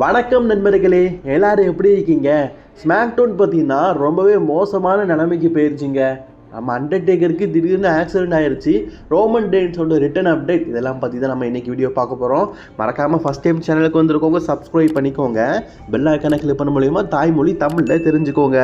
வணக்கம் நண்பர்களே எல்லாரும் எப்படி இருக்கீங்க? ஸ்மாக்டவுன் பார்த்தீங்கன்னா ரொம்பவே மோசமான நிலைமைக்கு போயிருச்சுங்க. நம்ம அண்டர்டேக்கருக்கு திடீர்னு ஆக்சிடென்ட் ஆயிடுச்சு ரோமன் டேன்ஸோட ரிட்டன் அப்டேட் இதெல்லாம் பற்றி தான் நம்ம இன்றைக்கி வீடியோ பார்க்க போகிறோம் மறக்காமல் ஃபஸ்ட் டைம் சேனலுக்கு வந்திருக்கோங்க சப்ஸ்கிரைப் பண்ணிக்கோங்க. பெல் ஐக்கான கிளிக் பண்ண மூலியமா தாய்மொழி தமிழில் தெரிஞ்சுக்கோங்க.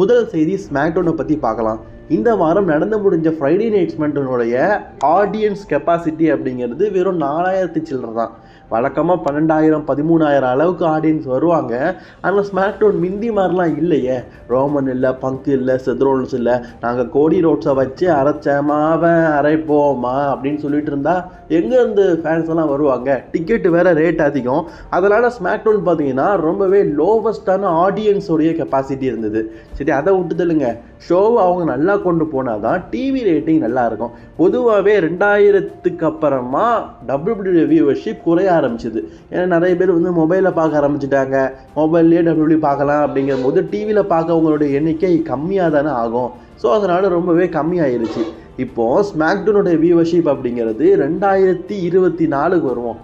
முதல் செய்தி ஸ்மாக்டவுனை பற்றி பார்க்கலாம். இந்த வாரம் நடந்து முடிஞ்ச ஃப்ரைடே நைட்ஸ்மெண்டனுடைய ஆடியன்ஸ் கெப்பாசிட்டி அப்படிங்கிறது வெறும் நாலாயிரத்தி சில்லற தான். வழக்கமாக பன்னெண்டாயிரம் பதிமூணாயிரம் அளவுக்கு ஆடியன்ஸ் வருவாங்க. ஆனால் ஸ்மாக்டவுன் மிந்தி மாதிரிலாம் இல்லையே. ரோமன் இல்லை பங்கு இல்லை செத்ரோல்ஸ் இல்லை. நாங்கள் கோடி ரோட்ஸை வச்சு அரைச்சமாவன் அரைப்போமா அப்படின்னு சொல்லிட்டு இருந்தால் எங்கேருந்து ஃபேன்ஸ் எல்லாம் வருவாங்க? டிக்கெட்டு வேற ரேட் அதிகம். அதனால் ஸ்மாக்டவுன் பார்த்தீங்கன்னா ரொம்பவே லோவஸ்டான ஆடியன்ஸோடைய கெப்பாசிட்டி இருந்தது. சரி அதை விட்டுதலுங்க ஷோவை அவங்க நல்லா கொண்டு போனால் தான் டிவி ரேட்டிங் நல்லாயிருக்கும் பொதுவாகவே ரெண்டாயிரத்துக்கு அப்புறமா டபிள்யூபிள்யூ வியூவர்ஷிப் குறைய ஆரம்பிச்சிது. ஏன்னா நிறைய பேர் வந்து மொபைலில் பார்க்க ஆரம்பிச்சிட்டாங்க. மொபைல்லேயே டபிள்யூ பார்க்கலாம் அப்படிங்கிற போது டிவியில் பார்க்கவங்களுடைய எண்ணிக்கை கம்மியாக தானே ஆகும். ஸோ அதனால் ரொம்பவே கம்மியாயிருச்சு. இப்போது ஸ்மாக்டோனுடைய வியூவர்ஷிப் அப்படிங்கிறது ரெண்டாயிரத்தி இருபத்தி நாலுக்கு வருவோம்.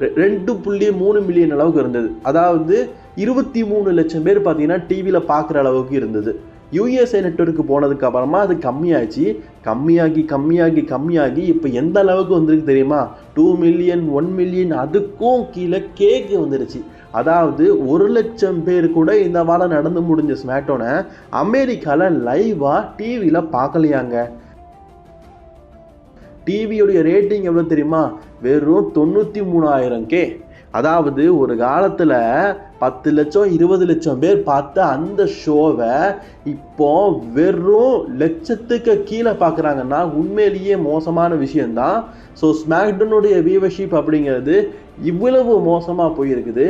ரெ- ரெண்டு புள்ளி மூணு மில்லியன் அளவுக்கு இருந்தது. அதாவது இருபத்தி மூணு லட்சம் பேர் பார்த்தீங்கன்னா டிவியில் பார்க்குற அளவுக்கு இருந்தது. யூஎஸ்ஏ நெட்வொர்க்கு போனதுக்கு அப்புறமா அது கம்மியாச்சு. கம்மியாகி கம்மியாகி கம்மியாகி இப்போ எந்த அளவுக்கு வந்திருக்கு தெரியுமா? டூ மில்லியன் ஒன் மில்லியன் அதுக்கும் கீழே கேக்கு வந்துருச்சு. அதாவது ஒரு லட்சம் பேர் கூட இந்த வாரம் நடந்து முடிஞ்ச ஸ்மேட்டோனை அமெரிக்காவில் லைவாக டிவியில் பார்க்கலையாங்க. டிவியோடைய ரேட்டிங் எவ்வளோ தெரியுமா? வெறும் தொண்ணூற்றி மூணாயிரம் கே அதாவது ஒரு காலத்தில் பத்து லட்சம் இருபது லட்சம் பேர் பார்த்த அந்த ஷோவை இப்போ வெறும் லட்சத்துக்கு கீழே பார்க்குறாங்கன்னா உண்மையிலேயே மோசமான விஷயந்தான் ஸோ ஸ்மாக்டனுடைய வியூவர்ஷிப் அப்படிங்கிறது இவ்வளவு மோசமாக போயிருக்குது.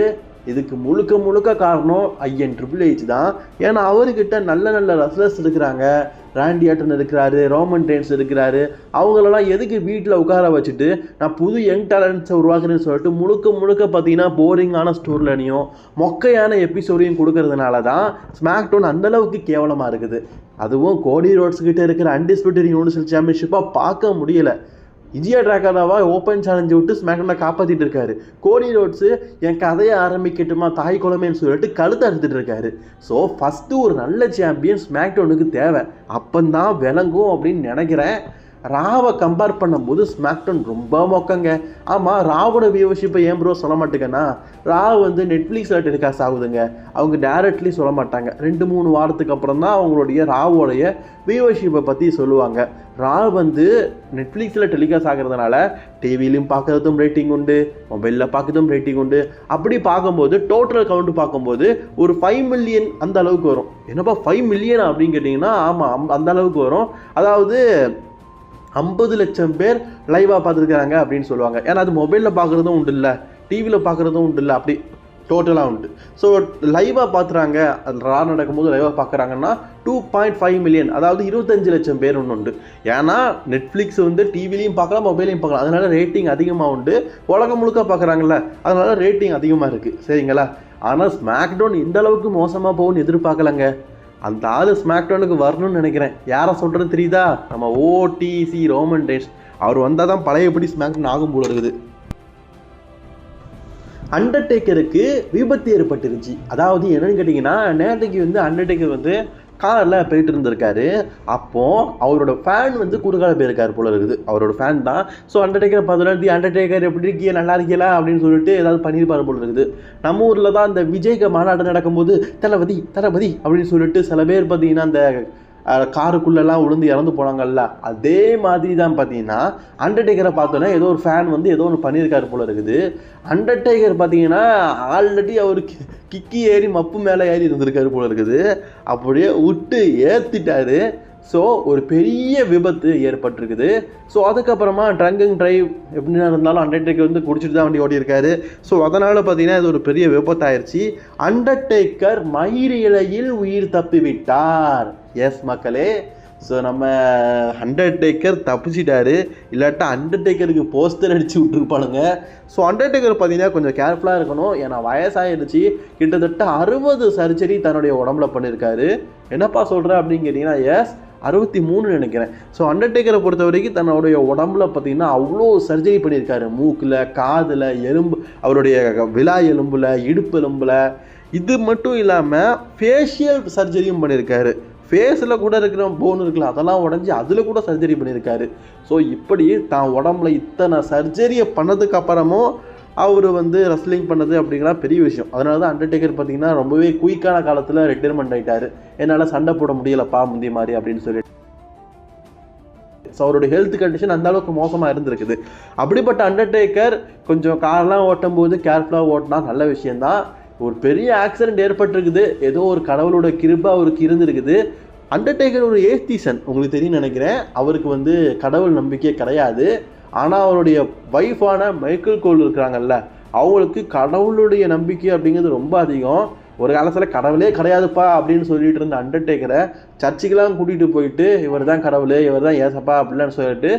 இதுக்கு முழுக்க முழுக்க காரணம் ஐயன் ட்ரிபிள் ஹெச் தான். ஏன்னா அவர்கிட்ட நல்ல நல்ல ரசலர்ஸ் இருக்கிறாங்க. ராண்டி ஆட்டன் இருக்கிறாரு ரோமன் டேன்ஸ் இருக்கிறாரு. அவங்களெல்லாம் எதுக்கு வீட்டில் உட்கார வச்சுட்டு நான் புது யங் டேலண்ட்ஸை உருவாக்குறேன்னு சொல்லிட்டு முழுக்க முழுக்க பார்த்தீங்கன்னா போரிங்கான ஸ்டோர்லனையும் மொக்கையான எபிசோடையும் கொடுக்கறதுனால தான் ஸ்மாக் டோன் அந்தளவுக்கு கேவலமாக இருக்குது. அதுவும் கோடி ரோட்ஸ் கிட்ட இருக்கிற அன்டிஸ்பியூட்டட் யூனிவர்சல் சாம்பியன்ஷிப்பாக பார்க்க முடியலை. இஜியா டிராகனாவா ஓப்பன் சேலஞ்சு விட்டு ஸ்மேக்டனை காப்பாற்றிட்டு இருக்காரு. கோடி ரோட்ஸு என் கதையை ஆரம்பிக்கட்டுமா தாய் குழமைன்னு சொல்லிட்டு கழுத்தை அறுத்துட்டு இருக்காரு. ஸோ ஃபஸ்ட்டு ஒரு நல்ல சாம்பியன் ஸ்மேக்டோனுக்கு தேவை. அப்பந்தான் விளங்கும் அப்படின்னு நினைக்கிறேன். ராவை கம்பேர் பண்ணும்போது ஸ்மாக்டவுன் ரொம்ப மொக்கங்க. ஆமாம் ராவோட வியூவர்ஷிப்பை ஏன் ப்ரோ சொல்ல மாட்டேங்கன்னா ராவ் வந்து நெட்ஃப்ளிக்ஸில் டெலிகாஸ்ட் ஆகுதுங்க. அவங்க டேரக்ட்லி சொல்ல மாட்டாங்க. ரெண்டு மூணு வாரத்துக்கு அப்புறம் தான் அவங்களுடைய ராவோடைய வியூவர்ஷிப்பை பற்றி சொல்லுவாங்க. ரா வந்து நெட்ஃப்ளிக்ஸில் டெலிகாஸ்ட் ஆகிறதுனால டிவிலையும் பார்க்குறதும் ரேட்டிங் உண்டு மொபைலில் பார்க்குறதும் ரேட்டிங் உண்டு. அப்படி பார்க்கும்போது டோட்டல் கவுண்ட் பார்க்கும்போது ஒரு ஃபைவ் மில்லியன் அந்த அளவுக்கு வரும். என்னப்பா ஃபைவ் மில்லியன் அப்படின்னு கேட்டிங்கன்னா ஆமாம் அந்த அளவுக்கு வரும். அதாவது ஐம்பது லட்சம் பேர் லைவாக பார்த்துருக்காங்க அப்படின்னு சொல்லுவாங்க. ஏன்னா அது மொபைலில் பார்க்குறதும் உண்டு இல்லை. டிவியில் பார்க்குறதும் உண்டு இல்லை. அப்படி டோட்டலாக உண்டு. ஸோ லைவாக பார்த்துறாங்க அது ரா நடக்கும்போது லைவாக பார்க்குறாங்கன்னா டூ பாயிண்ட் ஃபைவ் மில்லியன் அதாவது இருபத்தஞ்சு லட்சம் பேர் ஒன்று உண்டு. ஏன்னா நெட்ஃப்ளிக்ஸ் வந்து டிவிலையும் பார்க்கலாம் மொபைலையும் பார்க்கலாம். அதனால ரேட்டிங் அதிகமாக உண்டு. உலகம் முழுக்க பார்க்குறாங்கல்ல. அதனால ரேட்டிங் அதிகமாக இருக்குது சரிங்களா? ஆனால் ஸ்மாக்டவுன் இந்த அளவுக்கு மோசமாக போகும்னு எதிர்பார்க்கலங்க. அந்த ஆள் ஸ்மாக்டவுனுக்கு வரணும்னு நினைக்கிறேன். யாரை சொல்கிறது தெரியுதா? நம்ம ஓடிசி ரோமன் டேஸ் அவர் வந்தால் தான் பழையபடி ஸ்மாக்டவுன் ஆகும் போல இருக்குது. அண்டர்டேக்கருக்கு விபத்து ஏற்பட்டுருச்சு. அதாவது என்னன்னு கேட்டிங்கன்னா நேரத்துக்கு வந்து அண்டர்டேக்கர் வந்து காரில் போயிட்டு இருந்திருக்காரு. அப்போது அவரோட ஃபேன் வந்து குறுக்கால போயிருக்காரு போல இருக்குது. அவரோட ஃபேன் தான். ஸோ அண்டர்டேக்கர் பார்த்தோன்னா தி அண்டர்டேக்கர் எப்படி இருக்கீங்க? நல்லா இருக்கீங்களா? அப்படின்னு சொல்லிட்டு ஏதாவது பண்ணியிருப்பாரு போல இருக்குது. நம்ம ஊரில் தான் அந்த விஜய்க்கு மாநாடு நடக்கும்போது தளபதி தளபதி அப்படின்னு சொல்லிட்டு சில பேர் பார்த்தீங்கன்னா அந்த காருக்குள்ளெல்லாம் விழுந்து இறந்து போனாங்கல்ல? அதே மாதிரி தான் பார்த்தீங்கன்னா அண்டர்டேக்கரை பார்த்தோன்னா ஏதோ ஒரு ஃபேன் வந்து ஏதோ ஒன்று பண்ணியிருக்காரு போல இருக்குது. அண்டர்டேக்கர் பார்த்தீங்கன்னா ஆல்ரெடி அவர் கி- கிக்கி ஏறி மப்பு மேலே ஏறி இருந்திருக்காரு போல இருக்குது. அப்படியே விட்டு ஏற்றிட்டாரு ஸோ ஒரு பெரிய விபத்து ஏற்பட்டிருக்குது. ஸோ அதுக்கப்புறமா ட்ரங்க் அண்ட் டிரைவ் எப்படின்னா இருந்தாலும் அண்டர்டேக்கர் வந்து குடிச்சிட்டு தான் வண்டி ஓடியிருக்காரு. ஸோ அதனால் பார்த்தீங்கன்னா இது ஒரு பெரிய விபத்தாயிருச்சு. அண்டர்டேக்கர் மயிரிழையில் உயிர் தப்பி விட்டார் எஸ் மக்களே. ஸோ நம்ம அண்டர்டேக்கர் தப்பிச்சிட்டாரு. இல்லாட்டா அண்டர்டேக்கருக்கு போஸ்டர் அடித்து விட்டுருப்பானுங்க. ஸோ அண்டர்டேக்கர் பார்த்தீங்கன்னா கொஞ்சம் கேர்ஃபுல்லாக இருக்கணும். ஏன்னா வயசாகிடுச்சு கிட்டத்தட்ட அறுபது சர்ஜரி தன்னுடைய உடம்புல பண்ணியிருக்காரு என்னப்பா சொல்கிற அப்படின்னு கேட்டிங்கன்னா எஸ் அறுபத்தி மூணு நினைக்கிறேன். ஸோ அண்டர்டேக்கரை பொறுத்த வரைக்கும் தன்னுடைய உடம்புல பார்த்தீங்கன்னா அவ்வளோ சர்ஜரி பண்ணியிருக்காரு மூக்கில் காதில் எலும்பு அவருடைய விழா எலும்பில் இடுப்பு எலும்பில். இது மட்டும் இல்லாமல் ஃபேஷியல் சர்ஜரியும் பண்ணியிருக்காரு ஃபேஸில் கூட இருக்கிற போன் இருக்குல்ல அதெல்லாம் உடஞ்சி அதில் கூட சர்ஜரி பண்ணியிருக்காரு. ஸோ இப்படி தான் உடம்புல இத்தனை சர்ஜரியை பண்ணதுக்கு அப்புறமும் அவர் வந்து ரெஸ்லிங் பண்ணது அப்படிங்கிற பெரிய விஷயம். அதனால தான் அண்டர்டேக்கர் பார்த்தீங்கன்னா ரொம்பவே குயிக்கான காலத்தில் ரிட்டைர்மெண்ட் ஆகிட்டார் என்னால் சண்டை போட முடியலப்பா முந்தைய மாதிரி அப்படின்னு சொல்லிட்டு. ஸோ அவருடைய ஹெல்த் கண்டிஷன் அந்த அளவுக்கு மோசமாக இருந்திருக்குது. அப்படிப்பட்ட அண்டர்டேக்கர் கொஞ்சம் கார்லாம் ஓட்டும் போது கேர்ஃபுல்லாக ஓட்டினா நல்ல விஷயம்தான். ஒரு பெரிய ஆக்சிடென்ட் ஏற்பட்டிருக்குது. ஏதோ ஒரு கடவுளோட கிருபை அவருக்கு இருந்திருக்குது. அண்டர்டேக்கர் ஒரு ஏஸ்தீசன் உங்களுக்கு தெரியும் நினைக்கிறேன். அவருக்கு வந்து கடவுள் நம்பிக்கை கிடையாது. ஆனால் அவருடைய ஒய்ஃபான மைக்கேல் கோல் இருக்கிறாங்கல்ல அவங்களுக்கு கடவுளுடைய நம்பிக்கை அப்படிங்கிறது ரொம்ப அதிகம். ஒரு காலத்தில் கடவுளே கிடையாதுப்பா அப்படின்னு சொல்லிட்டு இருந்த அண்டர்டேக்கரை சர்ச்சுக்கெல்லாம் கூட்டிகிட்டு போயிட்டு இவர் தான் கடவுள் இவர் தான் ஏசப்பா அப்படிலாம் சொல்லிட்டு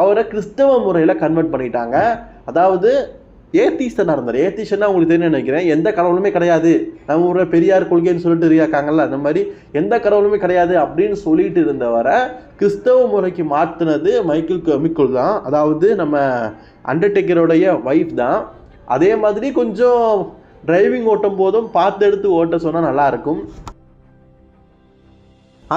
அவரை கிறிஸ்தவ முறையில் கன்வெர்ட் பண்ணிட்டாங்க. அதாவது ஏத்தீஸ்டனாக இருந்தார் ஏத்தீஸ்டனா உங்களுக்கு தெரியும் நினைக்கிறேன். எந்த கடவுளுமே கிடையாது. நம்ம ஊரில் பெரியார் கொள்கைன்னு சொல்லிட்டு இருக்காங்கல்ல அந்த மாதிரி எந்த கடவுளுமே கிடையாது அப்படின்னு சொல்லிட்டு இருந்தவரை கிறிஸ்தவ முறைக்கு மாற்றினது மைக்கேல் கமிக்குள் தான். அதாவது நம்ம அண்டர்டேக்கருடைய ஒய்ஃப் தான். அதே மாதிரி கொஞ்சம் டிரைவிங் ஓட்டும் போதும் பார்த்து எடுத்து ஓட்ட சொன்னால் நல்லாயிருக்கும்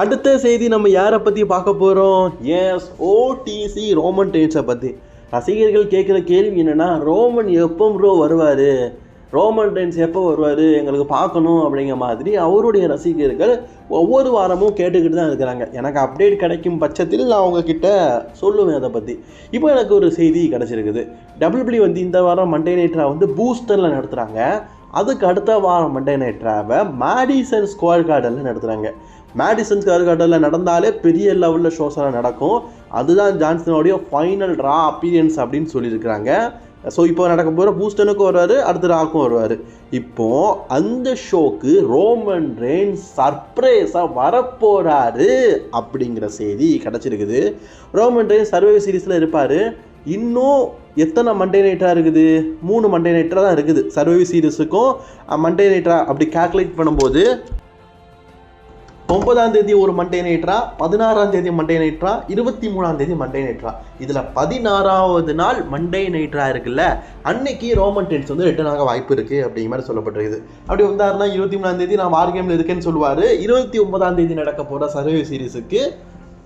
அடுத்த செய்தி நம்ம யாரை பற்றி பார்க்க போகிறோம் எஸ் ஓடிசி ரோமன் டெயின்ஸை பற்றி ரசிகர்கள் கேட்குற கேள்வி என்னென்னா ரோமன் எப்போ ப்ரோ வருவார்? ரோமன் டென்ஸ் எப்போ வருவார்? எங்களுக்கு பார்க்கணும் அப்படிங்கிற மாதிரி அவருடைய ரசிகர்கள் ஒவ்வொரு வாரமும் கேட்டுக்கிட்டு தான் இருக்கிறாங்க. எனக்கு அப்டேட் கிடைக்கும் பட்சத்தில் நான் அவங்கக்கிட்ட சொல்லுவேன் அதை பற்றி இப்போ எனக்கு ஒரு செய்தி கிடச்சிருக்குது. டபிள்யூபிளி வந்து இந்த வாரம் மண்டே நைட்ரா வந்து பூஸ்டரில் நடத்துகிறாங்க அதுக்கு அடுத்த வாரம் மண்டே நைட்ராவை மேடிசன் ஸ்கொயர் கார்டனில் நடத்துகிறாங்க மேடிசன் ஸ்கொயர் கார்டனில் நடந்தாலே பெரிய லெவலில் ஷோஸ்லாம் நடக்கும். அதுதான் ஜான்சனோடைய ஃபைனல் ரா அப்பீரியன்ஸ் அப்படின்னு சொல்லியிருக்கிறாங்க. ஸோ இப்போ நடக்க போகிற பூஸ்டனுக்கும் வருவார் அடுத்த ராக்கும் வருவார். இப்போ அந்த ஷோக்கு ரோமன் ரெயின் சர்ப்ரைஸாக வரப்போகிறாரு அப்படிங்கிற செய்தி கிடச்சிருக்குது. ரோமன் ரெயின் சர்வே சீரீஸில் இருப்பார். இன்னும் எத்தனை மண்டே நைட்டாக இருக்குது? மூணு மண்டே நைட்டாக தான் இருக்குது. சர்வே சீரீஸுக்கும் மண்டே நைட்டாக அப்படி கால்குலேட் பண்ணும்போது ஒன்பதாம் தேதி ஒரு மண்டே நைட்ரா பதினாறாம் தேதி மண்டே நைட்ரா இருபத்தி மூணாம் தேதி மண்டே நைட்ரா இதில் பதினாறாவது நாள் மண்டே நைட்ரா இருக்குல்ல அன்னைக்கு ரோமன் டென்ஸ் வந்து ரிட்டர்ன் ஆக வாய்ப்பு இருக்குது அப்படிங்கிற மாதிரி சொல்லப்பட்டிருக்குது. அப்படி வந்தாருன்னா இருபத்தி மூணாம் தேதி நான் வார் கேமில் இருக்கேன்னு சொல்லுவார். இருபத்தி ஒன்பதாம் தேதி நடக்க போகிற சர்வே சீரீஸுக்கு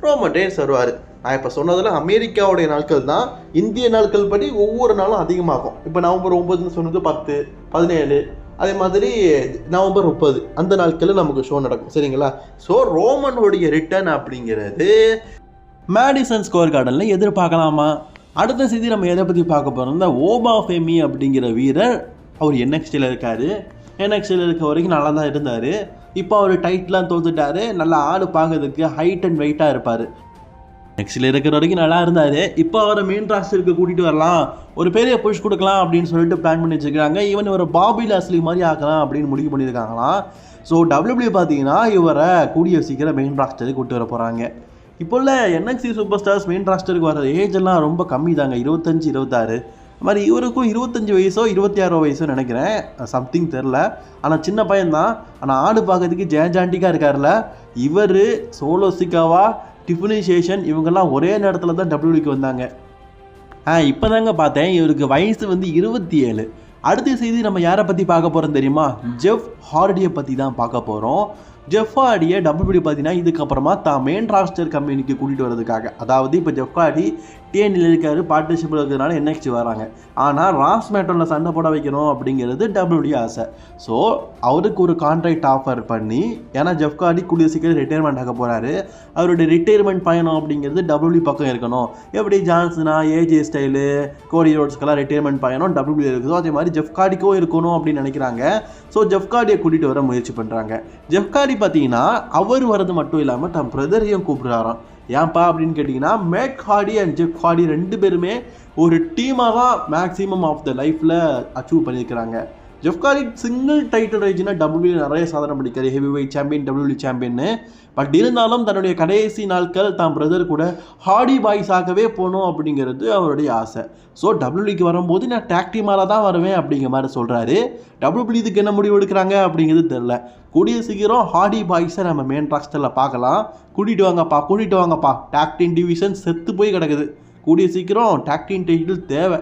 ரோமன் டென்ஸ் வருவார். நான் இப்போ சொன்னதில் அமெரிக்காவுடைய நாட்கள் தான். இந்திய நாட்கள் படி ஒவ்வொரு நாளும் அதிகமாகும். இப்போ நவம்பர் ஒம்பதுன்னு சொன்னது பத்து பதினேழு அதே மாதிரி நவம்பர் முப்பது அந்த நாட்களில் நமக்கு ஷோ நடக்கும். சரிங்களா? ஸோ ரோமனுடைய ரிட்டர்ன் அப்படிங்கிறது மேடிசன் ஸ்கோர் கார்டனில் எதிர்பார்க்கலாமா? அடுத்த செய்தி நம்ம எதை பற்றி பார்க்க போகிறோம்னா ஓபா ஃபேமி அப்படிங்கிற வீரர் அவர் என்எக்ஸ்டியில் இருக்கார். என்எக்ஸ்டியில் இருக்க வரைக்கும் நல்லா தான் இருந்தார். இப்போ அவர் டைட்லாம் தோத்துட்டாரு. நல்லா ஆடு பார்க்கறதுக்கு ஹைட் அண்ட் வெயிட்டாக இருப்பார். நெக்ஸ்டில் இருக்கிற வரைக்கும் நல்லா இருந்தார். இப்போ அவரை மெயின் ராஸ்டருக்கு கூட்டிகிட்டு வரலாம். ஒரு பெரிய புஷ் கொடுக்கலாம் அப்படின்னு சொல்லிட்டு பிளான் பண்ணி வச்சுருக்காங்க ஈவன் இவரை பாபி லாஸ்லி மாதிரி ஆக்கலாம் அப்படின்னு முடிவு பண்ணியிருக்காங்களாம். ஸோ டபிள்யூபிள்யூ பார்த்தீங்கன்னா இவரை கூடிய சீக்கிரம் மெயின் ராஸ்டருக்கு கூட்டு வர போகிறாங்க இப்போ உள்ள என்எக்சி சூப்பர் ஸ்டார்ஸ் மெயின் ராஸ்டருக்கு வர ஏஜ் எல்லாம் ரொம்ப கம்மி தாங்க இருபத்தஞ்சு இருபத்தாறு. அது மாதிரி இவருக்கும் இருபத்தஞ்சி வயசோ இருபத்தி ஆறோ வயசோ நினைக்கிறேன். சம்திங் தெரில ஆனால் சின்ன பையன்தான். ஆனால் ஆடு பார்க்கறதுக்கு ஜெயஜாண்டிக்காக இருக்கார்ல இவர் சோலோசிக்காவா டிஃபனி சேஷன் இவங்கெல்லாம் ஒரே நேரத்தில் தான் டபிள்யூடிக்கு வந்தாங்க. ஆ இப்போ தாங்க பார்த்தேன். இவருக்கு வயசு வந்து இருபத்தி ஏழு அடுத்த செய்தி நம்ம யாரை பற்றி பார்க்க போகிறோம் தெரியுமா? ஜெஃப் ஹார்டியை பற்றி தான் பார்க்க போகிறோம் ஜெஃப் ஹார்டியை டபிள்யூடி பார்த்தீங்கன்னா இதுக்கப்புறமா தான் மெயின் ராஸ்டர் கம்பெனிக்கு கூட்டிகிட்டு வரதுக்காக அதாவது இப்போ ஜெஃப் ஹார்டி டிஎன்இல் இருக்காரு பார்ட்னர்ஷிப்பில் இருக்கிறதுனால என்எக்ஸ்டி வராங்க. ஆனால் ராஸ் மேட்டோனில் சண்டை போட வைக்கணும் அப்படிங்கிறது டபிள்யூடி ஆசை. ஸோ அவருக்கு ஒரு கான்ட்ராக்ட் ஆஃபர் பண்ணி ஏன்னா ஜெஃப் ஹார்டி கூடிய சீக்கிரம் ரிட்டையர்மெண்ட் ஆக போகிறாரு அவருடைய ரிட்டையர்மெண்ட் பயணம் அப்படிங்கிறது டபிள்யூ பக்கம் இருக்கணும். எப்படி ஜான்சனா ஏஜே ஸ்டைலு கோடி ரோட்ஸ்க்கெல்லாம் ரிட்டையர்மெண்ட் பயணம் டபிள்யூ இருக்குதோ. அதே மாதிரி ஜெஃப் கார்டிக்கும் இருக்கணும் அப்படின்னு நினைக்கிறாங்க. ஸோ ஜெஃப் கார்டியை கூட்டிகிட்டு வர முயற்சி பண்ணுறாங்க ஜெஃப் கார்டி பார்த்தீங்கன்னா அவர் வர்றது மட்டும் இல்லாமல் தன் பிரதரையும் கூப்பிடுறாராம். ஏன்ப்பா அப்படின்னு கேட்டிங்கன்னா Matt Hardy and Jeff Hardy ரெண்டு பேருமே ஒரு டீமாக தான் மேக்ஸிமம் ஆஃப் த லைஃப்பில் அச்சீவ் பண்ணியிருக்கிறாங்க. ஜெஃப்காரி சிங்கிள் டைட்டில் ரேஞ்சினா டபிள்யூ நிறைய சாதனை பண்ணிக்காரு ஹெவி வெயிட் சாம்பியன் டபிள்யூ சாம்பியன்னு பட் இருந்தாலும் தன்னுடைய கடைசி நாட்கள் தான் பிரதர் கூட ஹார்டி பாய்ஸாகவே போகணும் அப்படிங்கிறது அவருடைய ஆசை. ஸோ டபிள்யூக்கு வரும்போது நான் டாக் டீமால தான் வருவேன் அப்படிங்கிற மாதிரி சொல்கிறாரு டபிள்யூ இதுக்கு என்ன முடிவு எடுக்கிறாங்க அப்படிங்கிறது தெரில கூடிய சீக்கிரம் ஹார்டி பாய்ஸை நம்ம மெயின் ராஸ்டரில் பார்க்கலாம். கூட்டிகிட்டு வாங்கப்பா கூட்டிகிட்டு வாங்கப்பா. டாக்டின் டிவிஷன் செத்து போய் கிடக்குது. கூடிய சீக்கிரம் டாக்டின் டைட்டில் தேவை.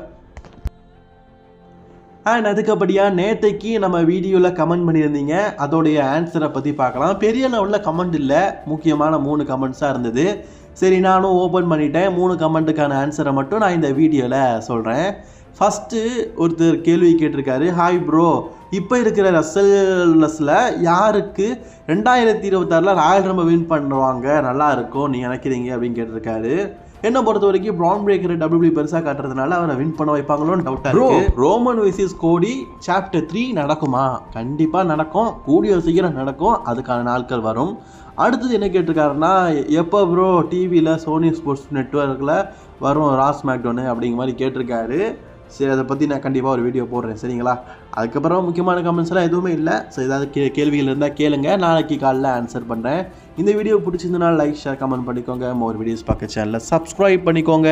அண்ட் அதுக்கப்படியாக நேற்றைக்கு நம்ம வீடியோவில் கமெண்ட் பண்ணியிருந்தீங்க. அதோடைய ஆன்சரை பற்றி பார்க்கலாம். பெரிய லெவலில் கமெண்ட் இல்லை. முக்கியமான மூணு கமெண்ட்ஸாக இருந்தது. சரி நானும் ஓப்பன் பண்ணிட்டேன். மூணு கமெண்ட்டுக்கான ஆன்சரை மட்டும் நான் இந்த வீடியோவில் சொல்கிறேன் ஃபஸ்ட்டு ஒருத்தர் கேள்வி கேட்டிருக்காரு. ஹாய் ப்ரோ இப்போ இருக்கிற ரசல்லஸில் யாருக்கு ரெண்டாயிரத்தி இருபத்தாறில் ராயல் ரம்ப வின் பண்ணுவாங்க? நல்லா இருக்கும். நீ நினைக்கிறீங்க? அப்படின்னு கேட்டிருக்காரு. என்னை பொறுத்த வரைக்கும் ப்ரான் பிரேக்கர் டபிள்யூ பெருசாக காட்டுறதுனால அவரை வின் பண்ண வைப்பாங்களோன்னு டவுட்டாக இருக்கு. ரோமன் விசிஸ் கோடி சாப்டர் த்ரீ நடக்குமா? கண்டிப்பாக நடக்கும். கூடிய சீக்கிரம் நடக்கும். அதுக்கான நாட்கள் வரும். அடுத்தது என்ன கேட்டிருக்காருன்னா எப்போ ப்ரோ டிவியில் சோனி ஸ்போர்ட்ஸ் நெட்ஒர்க்கில் வரும் ராஸ் மேக்டோனு அப்படிங்கிற மாதிரி கேட்டிருக்காரு. சரி அதை பற்றி நான் கண்டிப்பாக ஒரு வீடியோ போடுறேன் சரிங்களா? அதுக்கப்புறம் முக்கியமான கமெண்ட்ஸ்லாம் எதுவுமே இல்லை. ஸோ ஏதாவது கே கேள்விகள் இருந்தால் கேளுங்க. நாளைக்கு காலைல ஆன்சர் பண்ணுறேன் இந்த வீடியோ பிடிச்சிருந்தனால லைக் ஷேர் கமெண்ட் பண்ணிக்கோங்க. மோர் வீடியோஸ் பார்க்க சேனலில் சப்ஸ்கிரைப் பண்ணிக்கோங்க.